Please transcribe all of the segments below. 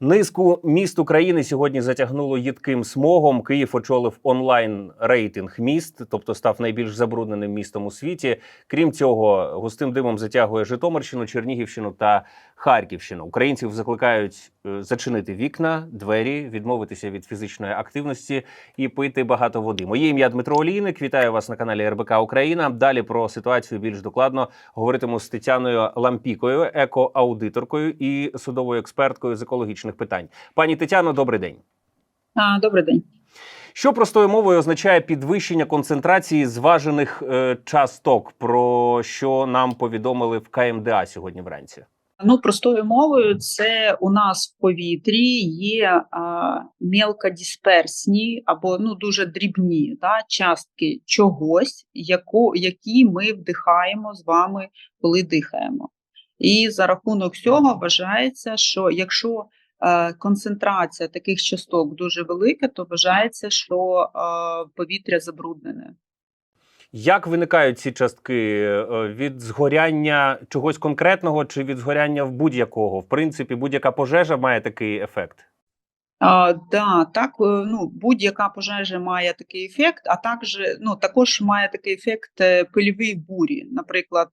Низку міст України сьогодні затягнуло їдким смогом. Київ очолив онлайн рейтинг міст, тобто став найбільш забрудненим містом у світі. Крім цього, густим димом затягує Житомирщину, Чернігівщину та Харківщину. Українців закликають зачинити вікна, двері, відмовитися від фізичної активності і пити багато води. Моє ім'я Дмитро Олійник. Вітаю вас на каналі РБК Україна. Далі про ситуацію більш докладно говоритиму з Тетяною Лампікою, екоаудиторкою і судовою експерткою з екологічних питань. Пані Тетяно, добрий день. А, Добрий день. Що простою мовою означає підвищення концентрації зважених е, часток, про що нам повідомили в КМДА сьогодні вранці? Ну, простою мовою, це у нас в повітрі є а, мелкодисперсні або ну дуже дрібні да, частки чогось, яку, які ми вдихаємо з вами, коли дихаємо. І за рахунок цього вважається, що якщо е, концентрація таких часток дуже велика, то вважається, що е, повітря забруднене. Як виникають ці частки Е, від згоряння чогось конкретного чи від згоряння в будь-якого? В принципі, будь-яка пожежа має такий ефект. А, да, так, е, ну, будь-яка пожежа має такий ефект, а також, ну, також має такий ефект е, пильові бурі. Наприклад,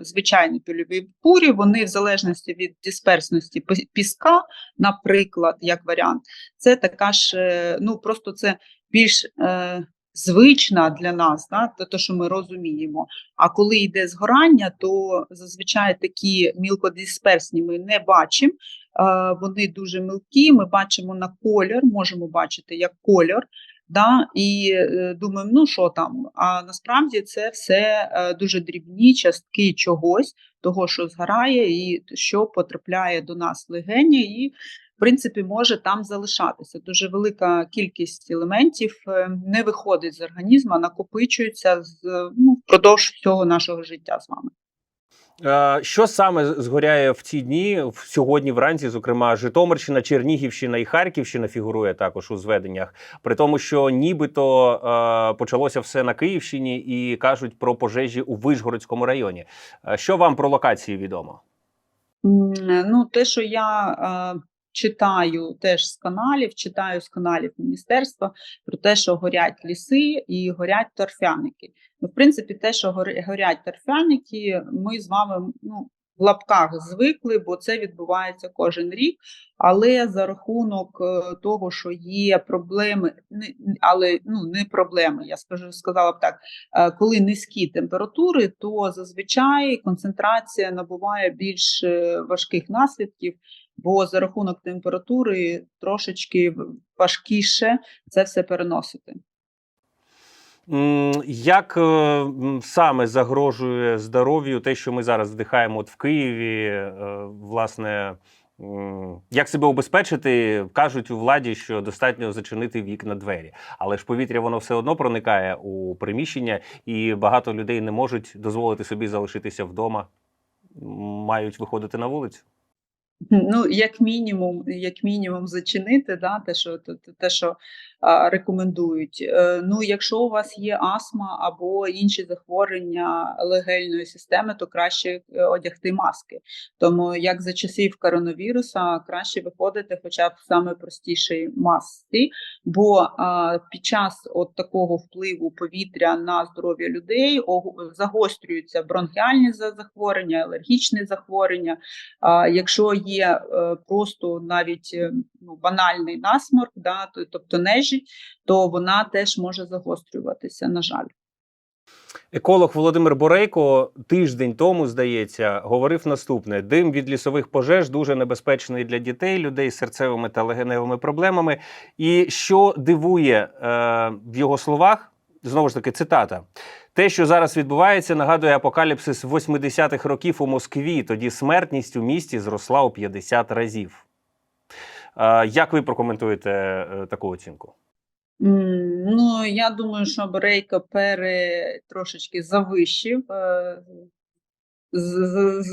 звичайні пильові бурі, вони в залежності від дисперсності піска, наприклад, як варіант, це така ж, ну, просто це більш звична для нас, да, те, те, що ми розуміємо. А коли йде згорання, то зазвичай такі мілкодисперсні ми не бачимо. Е, вони дуже мілкі. Ми бачимо на колір, можемо бачити як колір. Да, і е, думаємо, ну що там? А насправді це все е, дуже дрібні частки чогось, того, що згорає, і що потрапляє до нас в легені, і в принципі може там залишатися. Дуже велика кількість елементів е, не виходить з організму, накопичується з ну, впродовж всього нашого життя з вами. Е, Що саме згоряє в ці дні в- сьогодні вранці? Зокрема, Житомирщина, Чернігівщина і Харківщина фігурує також у зведеннях. При тому, що нібито е, почалося все на Київщині і кажуть про пожежі у Вишгородському районі. Е, Що вам про локації відомо? Ну, те, що я е, читаю теж з каналів, читаю з каналів міністерства про те, що горять ліси і горять торфяники. Ну, в принципі, те, що горять торфяники, ми з вами ну, в лапках звикли, бо це відбувається кожен рік. Але за рахунок е, того, що є проблеми, не- але ну не проблеми, я скажу, сказала б так. Е, Коли низькі температури, то зазвичай концентрація набуває більш е, важких наслідків, бо за рахунок температури трошечки важкіше це все переносити. Як е, саме загрожує здоров'ю те, що ми зараз вдихаємо от в Києві? Е, Власне, як себе убезпечити? Кажуть у владі, що достатньо зачинити вікна двері, але ж повітря воно все одно проникає у приміщення, і багато людей не можуть дозволити собі залишитися вдома, мають виходити на вулицю. Ну, як мінімум, як мінімум, зачинити да, те, що те, що рекомендують. Е, ну, якщо у вас є астма або інші захворювання легельної системи, то краще е, одягти маски. Тому як за часів коронавіруса краще виходити, хоча б в саме простішій масці, бо під час от такого впливу повітря на здоров'я людей загострюються бронхіальні за- захворювання, алергічні захворювання. Якщо є е, просто навіть ну, банальний насморк, да, то- тобто нежить, то вона теж може загострюватися, на жаль. Еколог Володимир Борейко тиждень тому, здається, говорив наступне: дим від лісових пожеж дуже небезпечний для дітей, людей з серцевими та легеневими проблемами. І що дивує е, в його словах, знову ж таки, цитата. Те, що зараз відбувається, нагадує апокаліпсис 80-х років у Москві. Тоді смертність у місті зросла у 50 разів. Е, як ви прокоментуєте е, таку оцінку? Ну, я думаю, що Борейко пере трошечки завищив, е,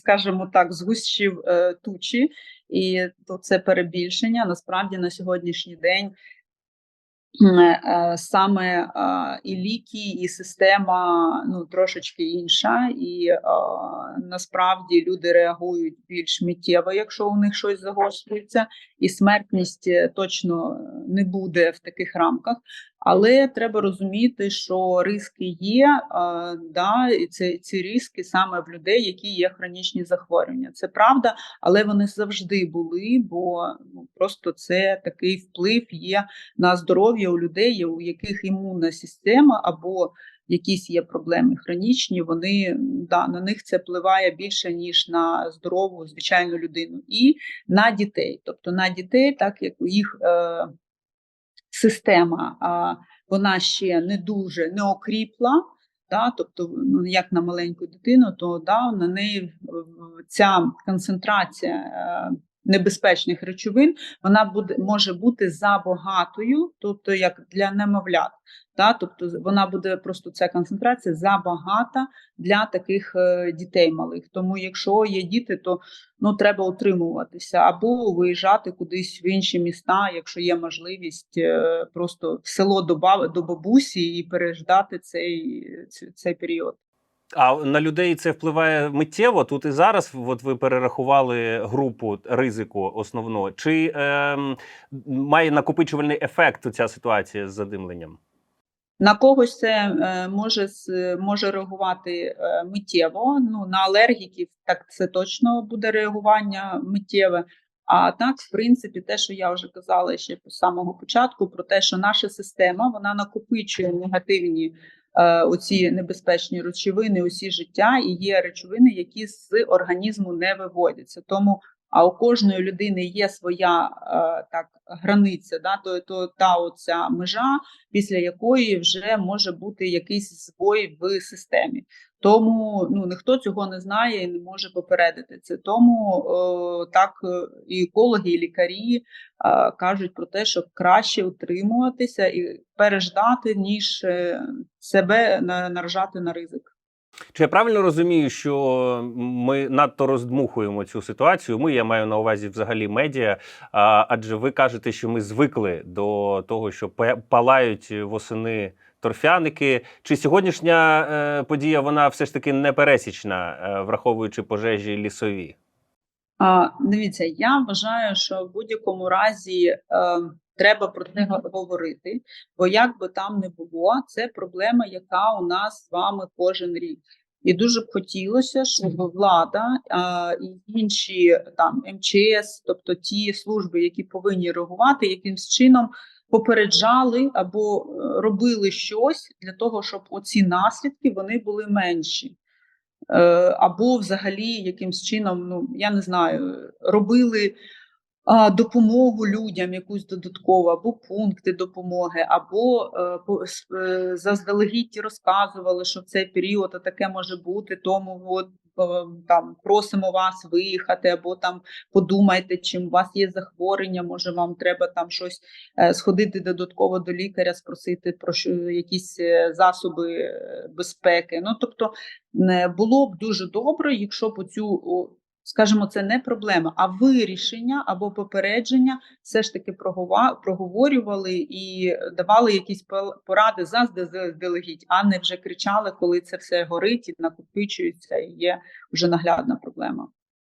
скажімо так, згущив е, тучі, і то це перебільшення. Насправді на сьогоднішній день е, саме і ліки, і система ну, трошечки інша, і насправді люди реагують більш миттєво, якщо у них щось загострюється, і смертність точно не буде в таких рамках. Але треба розуміти, що риски є, да, і це ці риски саме в людей, які є хронічні захворювання. Це правда, але вони завжди були, бо ну, просто це такий вплив є на здоров'я у людей, у яких імунна система або якісь є проблеми хронічні, вони да, на них це впливає більше, ніж на здорову звичайну людину, і на дітей. Тобто на дітей, так як їх е, система, а, вона ще не дуже не окріпла. Да, тобто, ну, як на маленьку дитину, то да, на неї ця концентрація е, небезпечних речовин вона буде може бути забагатою, тобто як для немовлят. Да, тобто вона буде просто ця концентрація забагата для таких е, дітей малих. Тому, якщо є діти, то ну треба утримуватися або виїжджати кудись в інші міста, якщо є можливість е, просто в село до баб, до бабусі і переждати цей, цей період. А на людей це впливає миттєво тут і зараз. От ви перерахували групу ризику основну. Чи ем, має накопичувальний ефект ця ситуація з задимленням? На когось це е, може може реагувати е, миттєво. Ну на алергіків так це точно буде реагування миттєве. А так, в принципі, те, що я вже казала ще з самого початку, про те, що наша система вона накопичує негативні е, оці небезпечні речовини, усі життя, і є речовини, які з організму не виводяться. Тому а у кожної людини є своя е, так границя, да, то, то та оця межа, після якої вже може бути якийсь збой в системі. Тому ну ніхто цього не знає і не може попередити це. Тому е, так і екологи, і лікарі е, кажуть про те, щоб краще утримуватися і переждати, ніж е, себе на- наражати на ризик. Чи я правильно розумію, що ми надто роздмухуємо цю ситуацію? Ми я маю на увазі взагалі медіа. Адже ви кажете, що ми звикли до того, що палають восени торфяники. Чи сьогоднішня е, подія вона все ж таки непересічна, е, враховуючи пожежі лісові? А, дивіться, я вважаю, що в будь-якому разі е, треба про це говорити, бо як би там не було, це проблема, яка у нас з вами кожен рік. І дуже б хотілося, щоб влада а, і інші там МЧС, тобто ті служби, які повинні реагувати, якимсь чином попереджали або е, робили щось для того, щоб оці наслідки вони були менші. Е, або взагалі якимсь чином, ну я не знаю, робили допомогу людям якусь додаткову, або пункти допомоги, або е, е, заздалегідь розказували, що в цей період таке може бути, тому от, е, там просимо вас виїхати, або там подумайте, чим у вас є захворювання, може вам треба там щось сходити додатково до лікаря, спросити про якісь засоби безпеки. Ну тобто не було б дуже добре, якщо б цю, скажімо, це не проблема, а вирішення або попередження все ж таки проговорювали і давали якісь поради заздалегідь, а не вже кричали, коли це все горить і накопичується, і є вже наглядна проблема.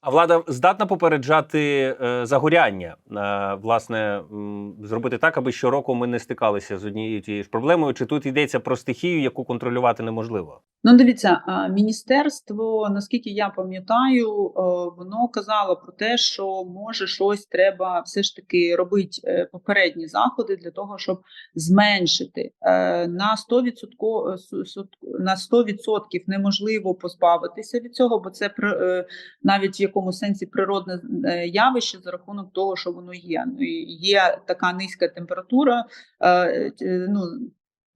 А влада здатна попереджати е, загоряння, е, власне, м, зробити так, аби щороку ми не стикалися з однією тією ж проблемою. Чи тут йдеться про стихію, яку контролювати неможливо? Ну, дивіться, міністерство, наскільки я пам'ятаю, е, воно казало про те, що може щось треба все ж таки робити е, попередні заходи для того, щоб зменшити Е, на 100%, е, су- су- на 100% неможливо позбавитися від цього, бо це навіть в якомусь сенсі природне явище за рахунок того, що воно є. Ну, Є така низька температура. ну,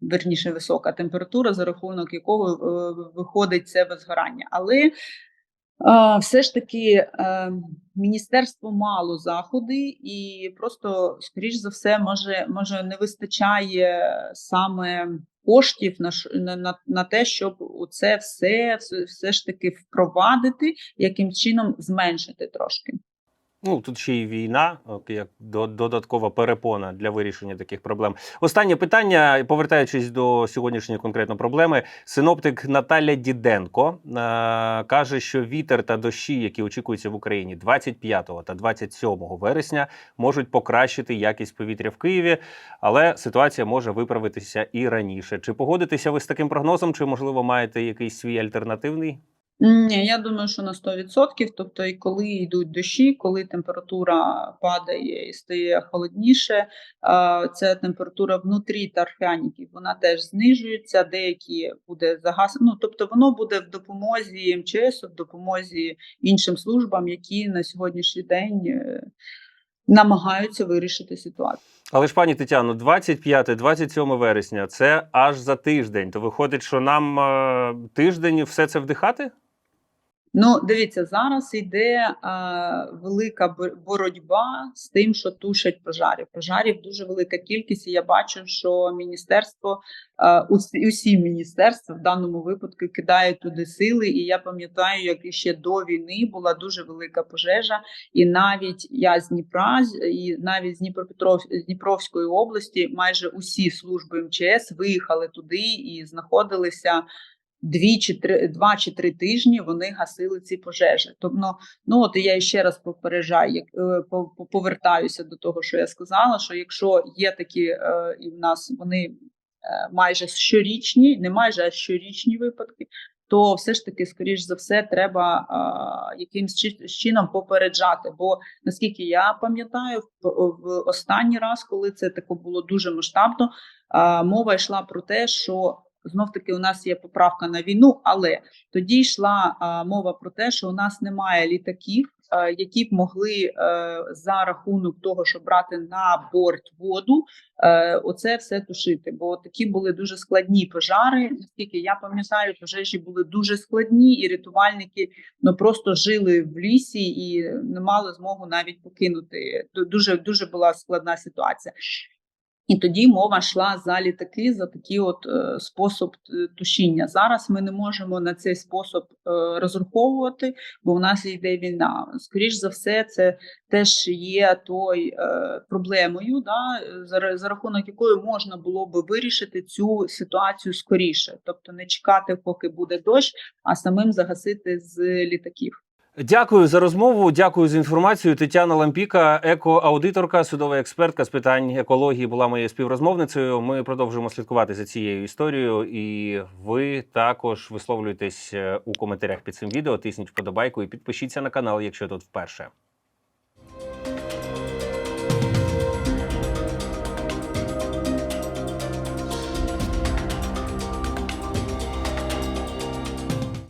верніше висока температура, за рахунок якого е, виходить це возгорання. Але е, все ж таки е, міністерство мало заходи, і просто, скоріш за все, може, може не вистачає саме коштів на, на, на те, щоб це все, все, все ж таки впровадити, яким чином зменшити трошки. Ну тут ще й війна, як до- додаткова перепона для вирішення таких проблем. Останнє питання, повертаючись до сьогоднішньої конкретно проблеми, синоптик Наталя Діденко е, каже, що вітер та дощі, які очікуються в Україні 25 та 27 вересня, можуть покращити якість повітря в Києві, але ситуація може виправитися і раніше. Чи погодитеся ви з таким прогнозом, чи можливо маєте якийсь свій альтернативний? Ні, я думаю, що на 100%. Тобто, і коли йдуть дощі, коли температура падає і стає холодніше, ця температура внутрі торфяників, вона теж знижується, деякі буде загас... Ну, тобто воно буде в допомозі МЧС, в допомозі іншим службам, які на сьогоднішній день е, намагаються вирішити ситуацію. Але ж, пані Тетяно, 25-27 вересня це аж за тиждень. То виходить, що нам е, тиждень все це вдихати? Ну, дивіться, зараз йде е, велика бо- боротьба з тим, що тушать пожари. Пожарів дуже велика кількість. І я бачу, що міністерство, е, усі, усі міністерства в даному випадку кидають туди сили. І я пам'ятаю, як ще до війни була дуже велика пожежа, і навіть я з Дніпра, і навіть з Дніпропетров з Дніпровської області, майже усі служби МЧС виїхали туди і знаходилися дві чи три два чи три тижні вони гасили ці пожежі. Тобто, ну от я ще раз попереджаю, як е, по- по- повертаюся до того, що я сказала. Що якщо є такі, е, і в нас вони е, майже щорічні, не майже а щорічні випадки. То все ж таки, скоріш за все, треба а, якимсь чином попереджати. Бо наскільки я пам'ятаю, в, в останній раз, коли це таке було дуже масштабно, а, мова йшла про те, що знов таки у нас є поправка на війну, але тоді йшла мова про те, що у нас немає літаків, а, які б могли е, за рахунок того, щоб брати на борт воду, е, оце все тушити. Бо такі були дуже складні пожари. Наскільки я пам'ятаю, пожежі були дуже складні, і рятувальники ну просто жили в лісі і не мали змогу навіть покинути. Дуже дуже була складна ситуація. І тоді мова йшла за літаки, за такий от е, спосіб е, тушіння. Зараз ми не можемо на цей спосіб е, розраховувати, бо в нас йде війна. Скоріш за все, це теж є той е, проблемою, да, за, за рахунок якої можна було би вирішити цю ситуацію скоріше, тобто не чекати, поки буде дощ, а самим загасити з літаків. Дякую за розмову. Дякую за інформацію. Тетяна Лампіка, екоаудиторка, судова експертка з питань екології, була моєю співрозмовницею. Ми продовжуємо слідкувати за цією історією. І ви також висловлюєтесь е, у коментарях під цим відео. Тисніть вподобайку і підпишіться на канал, якщо тут вперше.